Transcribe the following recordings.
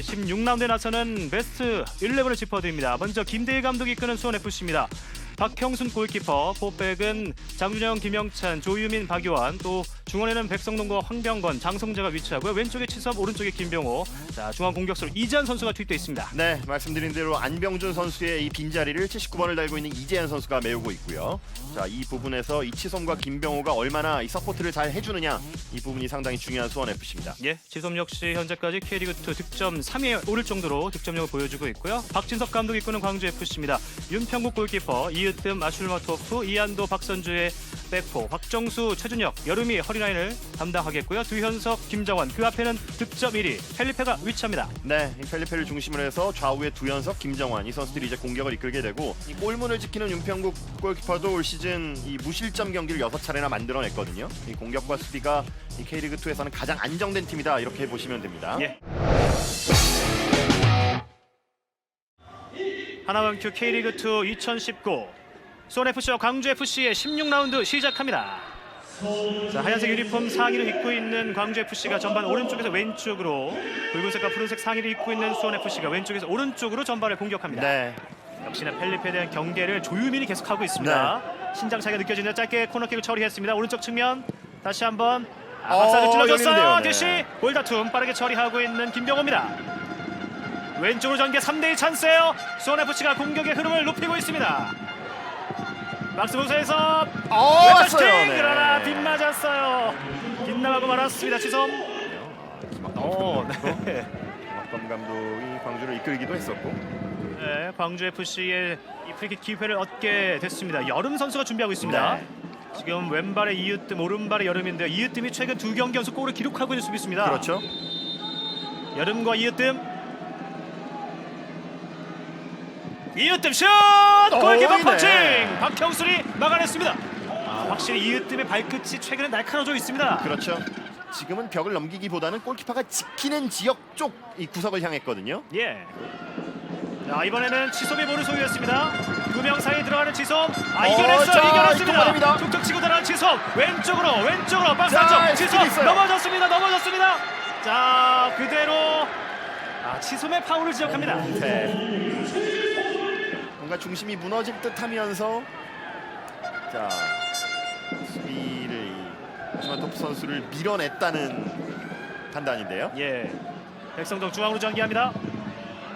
네, 16라운드에 나서는 베스트 11을 짚어드립니다. 먼저 김대희 감독이 이끄는 수원FC입니다. 박형순 골키퍼, 포백은 장준영, 김영찬, 조유민, 박요한, 또 중원에는 백성동과 황병건, 장성재가 위치하고요. 왼쪽에 치섭, 오른쪽에 김병호. 자, 중앙 공격수로 이지한 선수가 투입돼 있습니다. 네, 말씀드린 대로 안병준 선수의 이 빈자리를 79번을 달고 있는 이재현 선수가 메우고 있고요. 자, 이 부분에서 이치솜과 김병호가 얼마나 이 서포트를 잘 해주느냐 이 부분이 상당히 중요한 수원 FC입니다. 예, 지섭 역시 현재까지 K리그2 득점 3위에 오를 정도로 득점력을 보여주고 있고요. 박진석 감독이 이끄는 광주 FC입니다. 윤평국 골키퍼, 이으뜸, 아슐마토프, 이한도, 박선주의 백포, 박정수, 최준혁, 여름이 허리라인을 담당하겠고요. 두현석, 김정원, 그 앞에는 득점 1위 펠리페가 위치합니다. 네, 이 펠리페를 중심으로 해서 좌우에 두현석, 김정환 이 선수들이 이제 공격을 이끌게 되고 이 골문을 지키는 윤평국 골키퍼도 올 시즌 이 무실점 경기를 여섯 차례나 만들어냈거든요. 이 공격과 수비가 이 K리그 2에서는 가장 안정된 팀이다 이렇게 보시면 됩니다. 예. 하나원큐 K리그2 2019 수원FC와 광주FC의 16라운드 시작합니다. 자, 하얀색 유니폼 상의를 입고 있는 광주FC가 전반 오른쪽에서 왼쪽으로 붉은색과 푸른색 상의를 입고 있는 수원FC가 왼쪽에서 오른쪽으로 전반을 공격합니다. 네, 역시나 펠리페에 대한 경계를 조유민이 계속하고 있습니다. 신장 차이가 느껴지는 짧게 코너킥을 처리했습니다. 오른쪽 측면 다시 한번 아, 어, 박사를 찔러줬어요. 열리는데요, 네. 대시 볼다툼 빠르게 처리하고 있는 김병호입니다. 왼쪽으로 전개 3대2 찬스예요. 수원FC가 공격의 흐름을 높이고 있습니다. 박스 분사에서 어, 왼발 슈팅 왔어요. 네. 그러나 빗맞았어요. 빗나가고 말았습니다. 지성. 어, 네. 박범 감독이 광주를 이끌기도 했었고 네, 광주 FC의 이 프리킥 기회를 얻게 됐습니다. 여름 선수가 준비하고 있습니다. 네. 지금 왼발에 이으뜸, 오른발에 여름인데요. 이으뜸이 최근 두 경기 연속 골을 기록하고 있는 수비수입니다. 그렇죠. 여름과 이으뜸. 이으뜸 슛! 골키퍼 어이네. 펀칭! 박형순이 막아냈습니다. 아, 확실히 이으뜸의 발끝이 최근에 날카로워져 있습니다. 그렇죠. 지금은 벽을 넘기기보다는 골키퍼가 지키는 지역 쪽 이 구석을 향했거든요. 예. 자 이번에는 치솜이 볼을 소유했습니다. 두 명 사이에 들어가는 치솜. 아 어, 이겨냈어요. 자, 이겨냈습니다. 툭툭 치고 들어가는 치솜. 왼쪽으로 왼쪽으로 박스 자, 안쪽 치솜 스킬이 있어요. 넘어졌습니다. 넘어졌습니다. 자 그대로 아 치솜의 파울을 지적합니다. 네. 뭔가 중심이 무너질 듯하면서 자 수비를 하지만 선수를 밀어냈다는 판단인데요. 예. 백성동 중앙으로 전개합니다.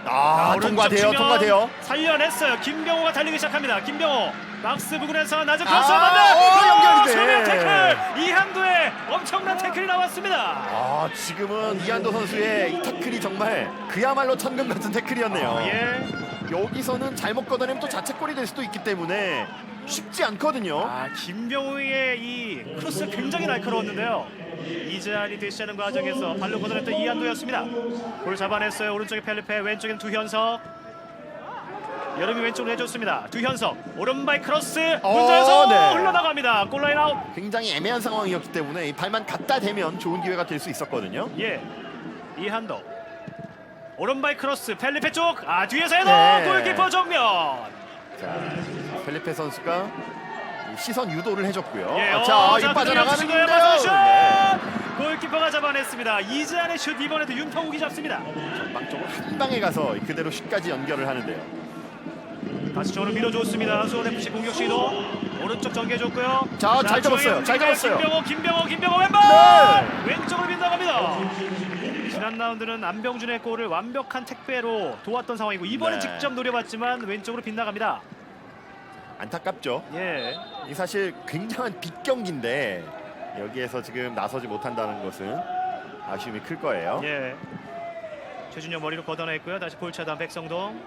아, 오른쪽 통과돼요, 통과돼요. 살려냈어요. 김병호가 달리기 시작합니다. 김병호 박스 부근에서 낮은 아, 크로스 어, 받는 연결돼. 소명 태클 이한도의 엄청난 태클이 나왔습니다. 아 지금은 이한도 선수의 이 태클이 정말 그야말로 천금 같은 태클이었네요. 예. 여기서는 잘못 걷어내면 또 자책골이 될 수도 있기 때문에 쉽지 않거든요. 아 김병호의 이 크로스 굉장히 날카로웠는데요. 이재한이 대시하는 과정에서 발로 걷어냈던 이한도였습니다. 볼 잡아냈어요. 오른쪽에 펠리페, 왼쪽엔 두현석. 여름이 왼쪽으로 해줬습니다. 두현석 오른발 크로스 어, 문자에서 네. 흘러나갑니다. 골라인 아웃. 굉장히 애매한 상황이었기 때문에 이 발만 갖다 대면 좋은 기회가 될 수 있었거든요. 예, 이한도 오른발 크로스 펠리페 쪽. 아 뒤에서 헤더 네. 골키퍼 정면. 자, 펠리페 선수가 이 시선 유도를 해줬고요. 예, 아, 어, 자, 이 자, 빠져나가는데요. 그대로 슛! 네. 골키퍼가 잡아냈습니다. 이재한의 슛 이번에도 윤평욱이 잡습니다. 전방 쪽으로 한 방에 가서 그대로 슛까지 연결을 하는데요. 다시 쪽으로 밀어줬습니다. 수원 FC 공격 시도 오른쪽 전개해줬고요. 자, 잘 잡았어요. 잘 잡았어요. 김병호, 김병호, 김병호 왼발 네. 왼쪽으로 빗나갑니다. 지난 라운드는 안병준의 골을 완벽한 택배로 도왔던 상황이고 이번엔 네. 직접 노려봤지만 왼쪽으로 빗나갑니다. 안타깝죠. 예, 이 사실 굉장한 빅 경기인데 여기에서 지금 나서지 못한다는 것은 아쉬움이 클 거예요. 예. 최준영 머리로 걷어냈고요. 다시 볼 차단 백성동.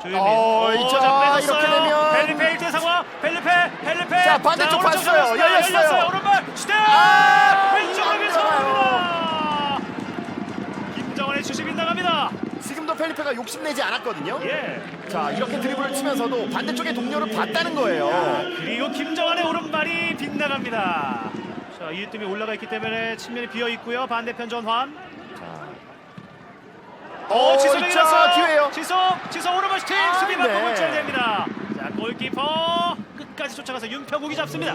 조유민. 어, 오, 자, 자, 이렇게. 되면- 펠리페 1대 상황. 펠리페, 펠리페. 자, 반대쪽 봤어요. 열렸어요. 오른발 슈팅! 아, 펠리페가 욕심내지 않았거든요. 예. 자, 이렇게 드리블을 치면서도 반대쪽의 동료를 봤다는 거예요. 그리고 김정환의 오른발이 빗나갑니다. 자, 이으뜸이 올라가 있기 때문에 측면이 비어 있고요. 반대편 전환. 자, 오, 지성 자, 이겼어요. 기회예요. 지성, 지성 오른발 슈팅 아, 수비 받고 네. 골절됩니다. 자, 골키퍼 끝까지 쫓아가서 윤평국이 잡습니다.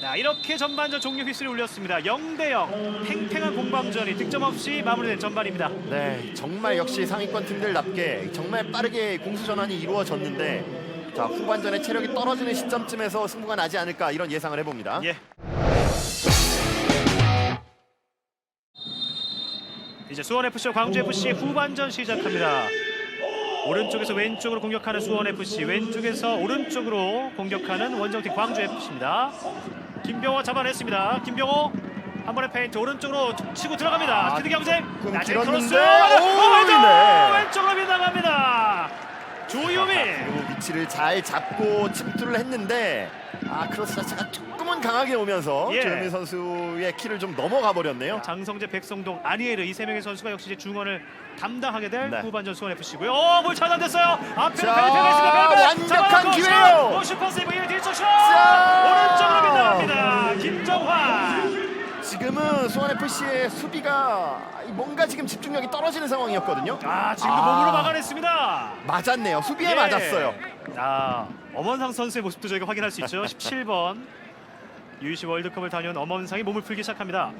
자, 이렇게 전반전 종료 휘슬을 울렸습니다. 0대 0. 팽팽한 공방전이 득점 없이 마무리된 전반입니다. 네, 정말 역시 상위권 팀들답게 정말 빠르게 공수 전환이 이루어졌는데 자 후반전에 체력이 떨어지는 시점쯤에서 승부가 나지 않을까 이런 예상을 해봅니다. 예. 이제 수원 FC 광주 FC 후반전 시작합니다. 오른쪽에서 왼쪽으로 공격하는 수원 FC, 왼쪽에서 오른쪽으로 공격하는 원정팀 광주 FC입니다. 김병호 잡아냈습니다. 김병호 한 번에 페인트 오른쪽으로 툭 치고 들어갑니다. 아, 트드 경쟁. 낮은 크로스. 오, 왼쪽 네. 왼쪽으로 위치를 잘 잡고 침투를 했는데 아 크로스 자체가 조금은 강하게 오면서 예. 조현민 선수의 키를 좀 넘어가 버렸네요. 장성재, 백성동, 아니에르 이 세 명의 선수가 역시 이제 중원을 담당하게 될 네. 후반전 수원 FC고요. 어, 볼 차단됐어요. 앞에 자, 페르페가 있습니다. 완벽한 잡아놓고 기회예요. 슛, 슈퍼세이브 FC의 수비가 뭔가 지금 집중력이 떨어지는 상황이었거든요. 아, 지금도 아. 몸으로 막아냈습니다. 맞았네요. 수비에 예. 맞았어요. 아, 엄원상 선수의 모습도 저희가 확인할 수 있죠. 17번 U20 월드컵을 다녀온 엄원상이 몸을 풀기 시작합니다.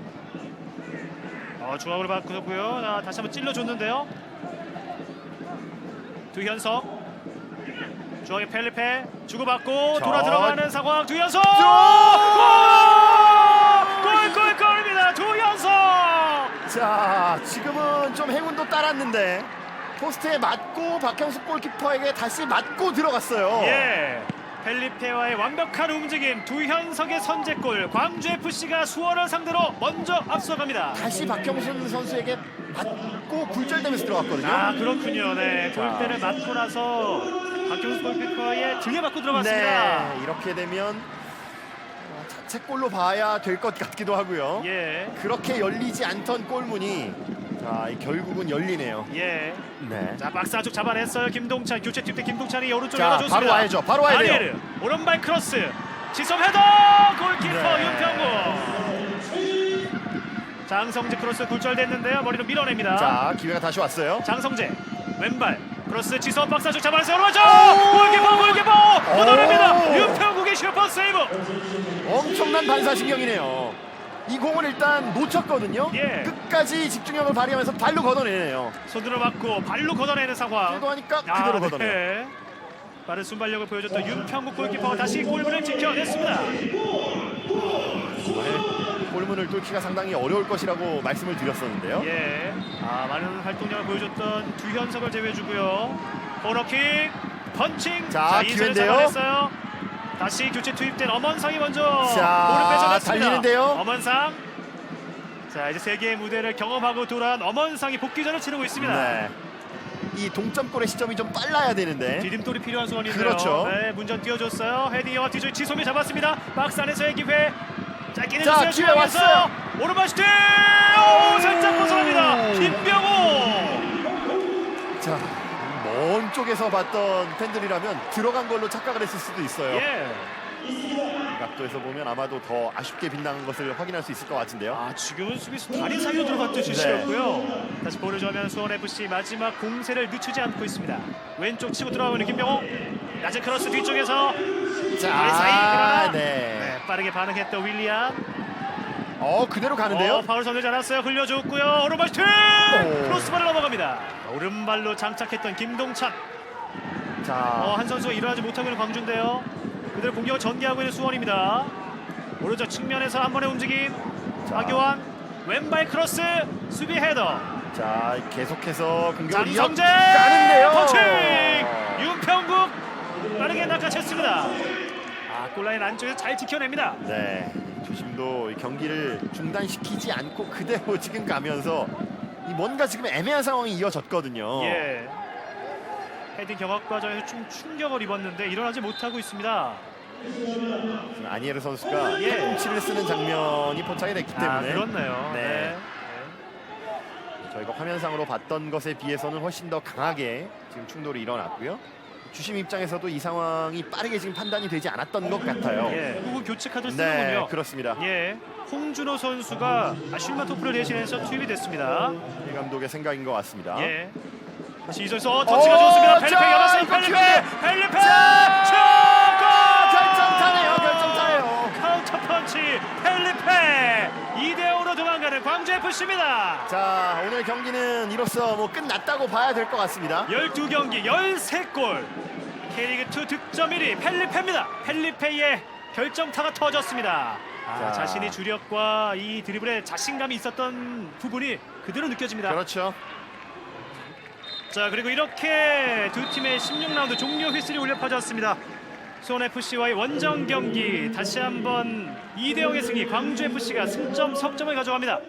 어, 중앙으로 바꾸고요. 자, 다시 한번 찔러줬는데요. 두현석 중앙에 펠리페 주고받고 자. 돌아 들어가는 상황 두현석 골! 자, 지금은 좀 행운도 따랐는데 포스트에 맞고 박형수 골키퍼에게 다시 맞고 들어갔어요. 예. 펠리페와의 완벽한 움직임 두현석의 선제골 광주 FC가 수원을 상대로 먼저 앞서갑니다. 다시 박형순 선수에게 맞고 굴절되면서 들어갔거든요. 아 그렇군요. 네 자. 골대를 맞고 나서 박경수 골키퍼의 등에 맞고 들어갔습니다. 네, 이렇게 되면 어, 자책골로 봐야 될 것 같기도 하고요. 예, 그렇게 열리지 않던 골문이 자, 이 결국은 열리네요. 예. 네. 자 박스 안쪽 잡아냈어요. 김동찬 교체 투입 때 김동찬이 오른쪽 자, 열어줬습니다. 바로 와야죠. 바로 와야 돼요. 아리에르 오른발 크로스 지som 헤더 골키퍼 네. 윤평구. 장성재 크로스 굴절됐는데요. 머리로 밀어냅니다. 자, 기회가 다시 왔어요. 장성재 왼발 크로스 지선 박스 안쪽 잡아냈어요. 오른쪽 오! 골키퍼 골키퍼 걷어냅니다. 오! 윤평국의 슈퍼 세이브. 엄청난 반사신경이네요. 이 공을 일단 놓쳤거든요. 예. 끝까지 집중력을 발휘하면서 발로 걷어내네요. 손으로 맞고 발로 걷어내는 상황. 그래도 하니까 아, 그대로 걷어내요. 네. 빠른 순발력을 보여줬던 윤평국 골키퍼가 다시 골문을 지켜냈습니다. 골문을 뚫기가 상당히 어려울 것이라고 말씀을 드렸었는데요. 예. 아, 많은 활동량을 보여줬던 두현석을 제외해주고요. 코너킥, 펀칭. 자, 기회인데요. 잡아냈어요. 다시 교체 투입된 엄원상이 먼저 자, 볼을 뺏어냈습니다. 달리는데요. 엄원상. 자, 이제 세계의 무대를 경험하고 돌아온 엄원상이 복귀전을 치르고 있습니다. 네. 이 동점골의 시점이 좀 빨라야 되는데. 디딤돌이 필요한 수원인데요. 그렇죠. 네, 문전 띄워줬어요. 헤딩와 뒤쪽에 지솜이 잡았습니다. 박스 안에서의 기회. 자, 내줬어요. 기회 중앙에서. 왔어요. 오른발 슈팅! 오, 살짝 벗어납니다. 김병호. 자, 먼 쪽에서 봤던 팬들이라면 들어간 걸로 착각을 했을 수도 있어요. 예. 이 각도에서 보면 아마도 더 아쉽게 빗나간 것을 확인할 수 있을 것 같은데요. 아, 지금은 수비수 다리 사이로 들어갔던 네. 슛이었고요. 다시 볼을 주면 수원 FC 마지막 공세를 늦추지 않고 있습니다. 왼쪽 치고 들어가는 김병호. 낮은 크로스 뒤쪽에서 다리 사이 그러나 네. 네, 빠르게 반응했던 윌리안. 어, 그대로 가는데요. 어, 파울 선되지 않았어요. 흘려줬고요. 오른발! 오. 크로스바를 넘어갑니다. 오른발로 장착했던 김동찬. 자, 어, 한 선수가 일어나지 못하고 있는 광주인데요. 그대로 공격을 전개하고 있는 수원입니다. 오른쪽 측면에서 한 번의 움직임. 박교환 왼발 크로스 수비 헤더. 자, 계속해서 공격을 장성재 이어가는데요. 터칭 윤평국 빠르게 낚아챘습니다. 아 골라인 안쪽에서 잘 지켜냅니다. 네, 주심도 이 경기를 중단시키지 않고 그대로 지금 가면서 이 뭔가 지금 애매한 상황이 이어졌거든요. 예. 헤딩 경합 과정에서 좀 충격을 입었는데 일어나지 못하고 있습니다. 지금 아니에르 선수가 예. 팔꿈치를 쓰는 장면이 포착이 됐기 때문에 아 그렇네요. 네. 네. 저희가 화면상으로 봤던 것에 비해서는 훨씬 더 강하게 지금 충돌이 일어났고요. 주심 입장에서도 이 상황이 빠르게 지금 판단이 되지 않았던 것 같아요. 예. 후보 교체 카드를 네, 쓰는군요. 그렇습니다. 예. 홍준호 선수가 아슐마 토프를 대신해서 투입이 됐습니다. 이 감독의 생각인 것 같습니다. 예. 다시 이선수 터치가 오, 좋습니다. 자, 펠리페 열었어요. 펠리페. 펠리페. FC입니다. 자 오늘 경기는 이로써 뭐 끝났다고 봐야 될 것 같습니다. 12경기 13골. K리그2 득점 1위 펠리페입니다. 펠리페의 결정타가 터졌습니다. 아, 자. 자신이 주력과 이 드리블에 자신감이 있었던 부분이 그대로 느껴집니다. 그렇죠. 자 그리고 이렇게 두 팀의 16라운드 종료 휘슬이 울려 퍼졌습니다. 수원 FC와의 원정 경기 다시 한번 2대 0의 승리 광주 FC가 승점 석점을 가져갑니다.